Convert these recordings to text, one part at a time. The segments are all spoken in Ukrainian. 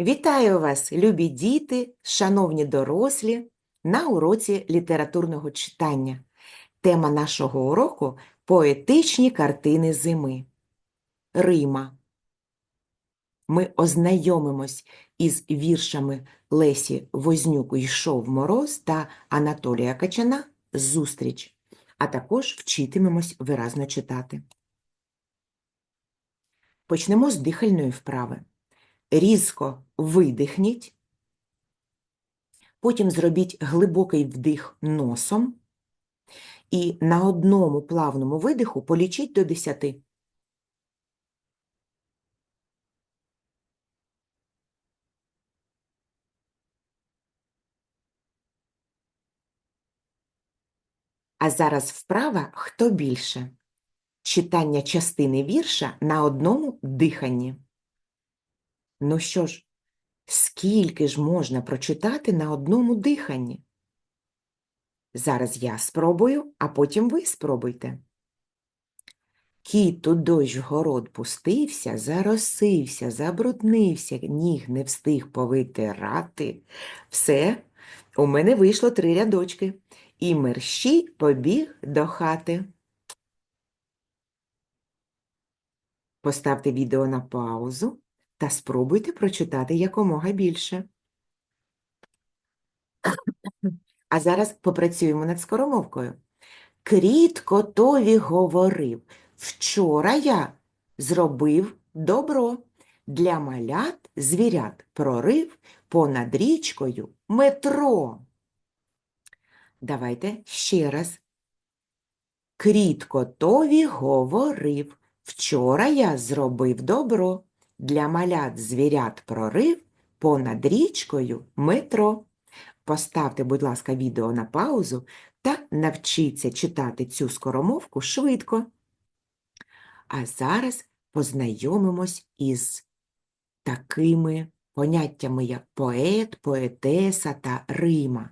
Вітаю вас, любі діти, шановні дорослі, на уроці літературного читання. Тема нашого уроку поетичні картини зими. Рима. Ми ознайомимось із віршами Лесі Вознюк «Йшов мороз» та Анатолія Качана «Зустріч», а також вчитимемось виразно читати. Почнемо з дихальної вправи. Різко видихніть, потім зробіть глибокий вдих носом і на одному плавному видиху полічіть до 10. А зараз вправа «Хто більше?» Читання частини вірша на одному диханні. Ну що ж, скільки ж можна прочитати на одному диханні? Зараз я спробую, а потім ви спробуйте. Кіт у дощ город пустився, заросився, забруднився, ніг не встиг повитирати. Все, у мене вийшло три рядочки. І мерщій побіг до хати. Поставте відео на паузу та спробуйте прочитати якомога більше. А зараз попрацюємо над скоромовкою. Кріт котові говорив, вчора я зробив добро. Для малят звірят прорив понад річкою метро. Давайте ще раз. Кріт котові говорив, вчора я зробив добро. Для малят звірят прорив понад річкою метро. Поставте, будь ласка, відео на паузу та навчіться читати цю скоромовку швидко. А зараз познайомимось із такими поняттями, як поет, поетеса та рима.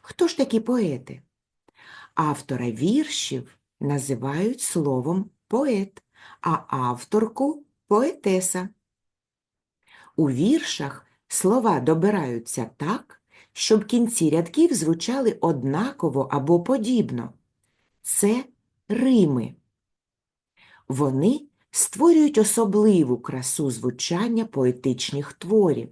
Хто ж такі поети? Автора віршів називають словом поет, а авторку поетеса. У віршах слова добираються так, щоб кінці рядків звучали однаково або подібно. Це рими. Вони створюють особливу красу звучання поетичних творів.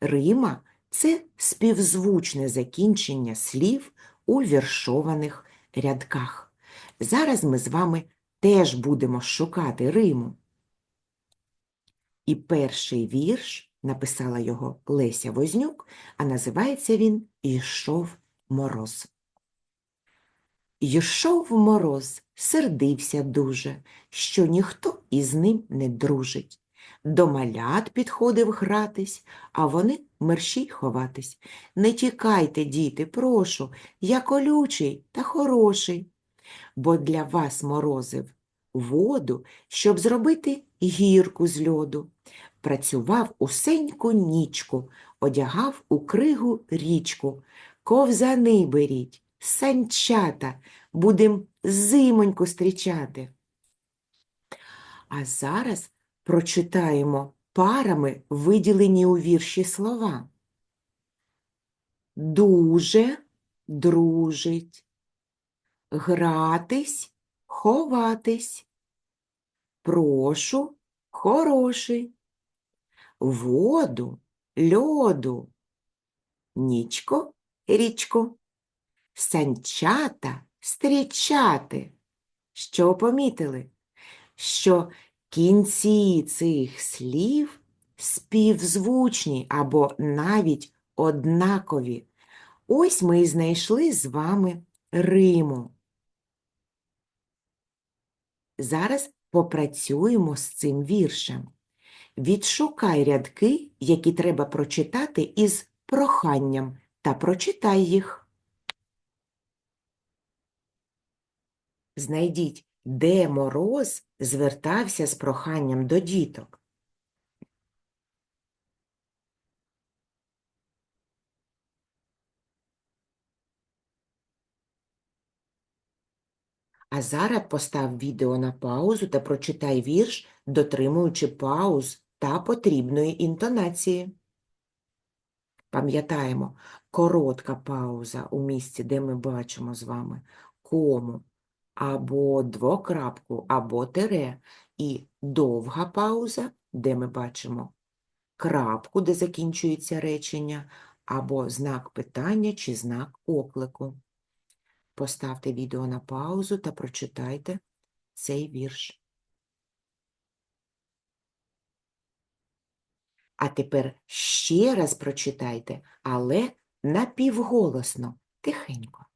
Рима це співзвучне закінчення слів у віршованих рядках. Зараз ми з вами теж будемо шукати Риму. І перший вірш написала його Леся Вознюк, а називається він «Йшов мороз». Йшов мороз, сердився дуже, що ніхто із ним не дружить. До малят підходив гратись, а вони мерщій ховатись. Не тікайте, діти, прошу, я колючий та хороший, бо для вас морозив воду, щоб зробити гірку з льоду. Працював усеньку нічку, одягав у кригу річку. Ковзани беріть, санчата, будем зимоньку зустрічати. А зараз прочитаємо парами виділені у вірші слова. Дуже дружить, гратись, ховатись. Прошу, хороший, воду, льоду, нічко, річко, санчата, стрічати. Що помітили? Що кінці цих слів співзвучні або навіть однакові. Ось ми і знайшли з вами Риму. Зараз попрацюємо з цим віршем. Відшукай рядки, які треба прочитати із проханням, та прочитай їх. Знайдіть, де мороз звертався з проханням до діток. А зараз постав відео на паузу та прочитай вірш, дотримуючи пауз та потрібної інтонації. Пам'ятаємо, коротка пауза у місці, де ми бачимо з вами кому, або двокрапку, або тире, і довга пауза, де ми бачимо крапку, де закінчується речення, або знак питання чи знак оклику. Поставте відео на паузу та прочитайте цей вірш. А тепер ще раз прочитайте, але напівголосно, тихенько.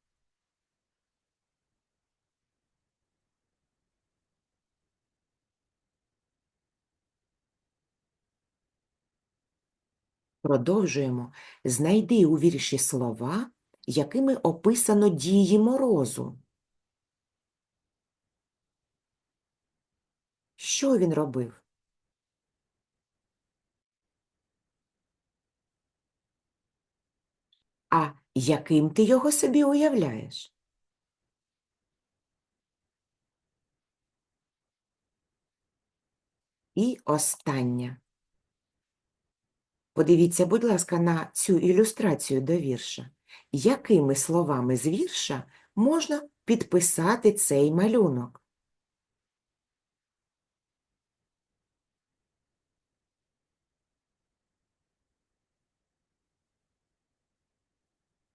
Продовжуємо. Знайди у вірші слова, якими описано дії морозу. Що він робив? А яким ти його собі уявляєш? І останнє. Подивіться, будь ласка, на цю ілюстрацію до вірша. Якими словами з вірша можна підписати цей малюнок?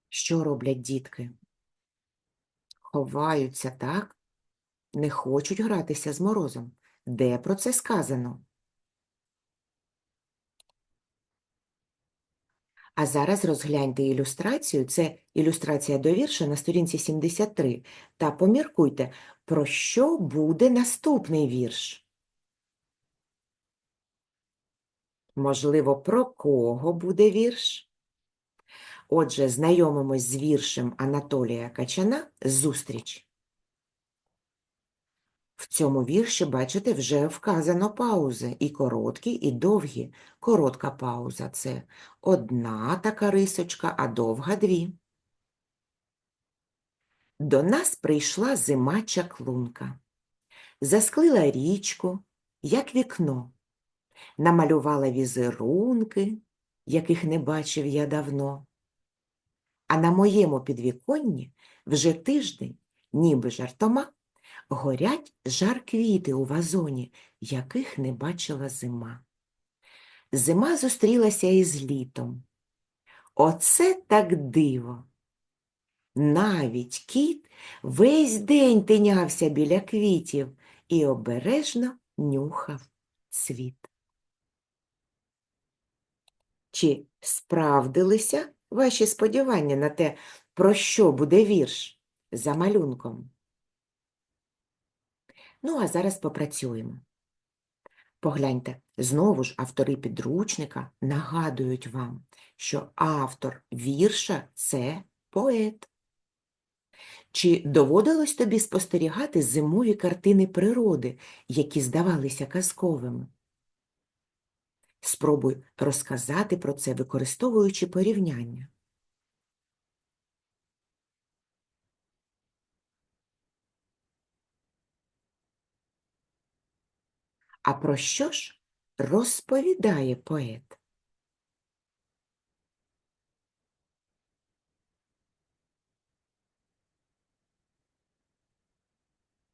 Що роблять дітки? Ховаються, так? Не хочуть гратися з морозом. Де про це сказано? А зараз розгляньте ілюстрацію. Це ілюстрація до вірша на сторінці 73. Та поміркуйте, про що буде наступний вірш. Можливо, про кого буде вірш? Отже, знайомимось з віршем Анатолія Качана «Зустріч». В цьому вірші, бачите, вже вказано паузи і короткі, і довгі. Коротка пауза – це одна така рисочка, а довга – дві. До нас прийшла зима чаклунка. Засклила річку, як вікно, намалювала візерунки, яких не бачив я давно. А на моєму підвіконні вже тиждень, ніби жартома, горять жар квіти у вазоні, яких не бачила зима. Зима зустрілася із літом. Оце так диво. Навіть кіт весь день тинявся біля квітів і обережно нюхав цвіт. Чи справдилися ваші сподівання на те, про що буде вірш за малюнком? Ну, а зараз попрацюємо. Погляньте, знову ж автори підручника нагадують вам, що автор вірша це поет. Чи доводилось тобі спостерігати зимові картини природи, які здавалися казковими? Спробуй розказати про це, використовуючи порівняння. А про що ж розповідає поет?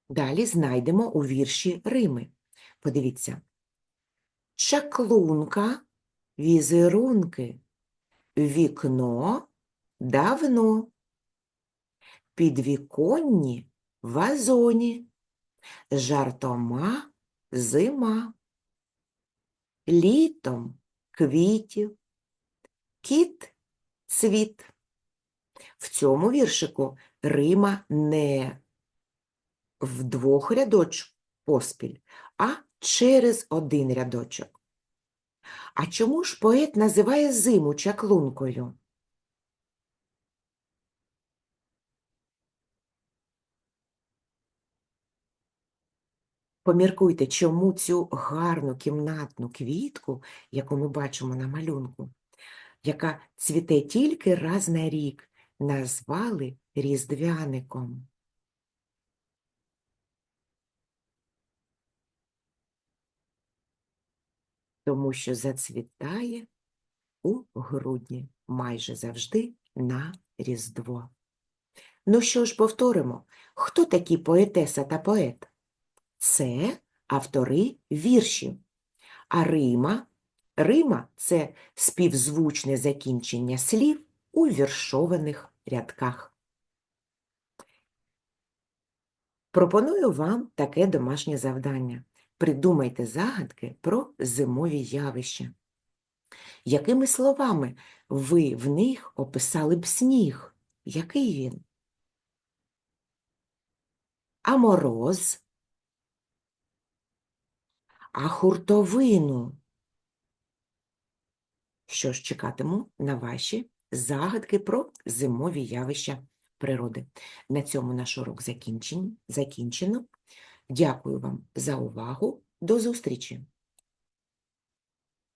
Далі знайдемо у вірші Рими. Подивіться. Чаклунка, візерунки, вікно давно, підвіконні вазоні, жартома зима, літом квітів, кіт цвіт. В цьому віршику Рима не в двох рядочок поспіль, а через один рядочок. А чому ж поет називає зиму чаклункою? Поміркуйте, чому цю гарну кімнатну квітку, яку ми бачимо на малюнку, яка цвіте тільки раз на рік, назвали різдвяником. тому що зацвітає у грудні майже завжди на Різдво. Ну що ж, повторимо, хто такі поетеса та поет? Це автори віршів. А Рима Рима це співзвучне закінчення слів у віршованих рядках. Пропоную вам таке домашнє завдання. Придумайте загадки про зимові явища. Якими словами ви в них описали б сніг? Який він? А мороз? А хуртовину? Що ж, чекатиму на ваші загадки про зимові явища природи. На цьому наш урок закінчен- закінчено. Дякую вам за увагу. До зустрічі!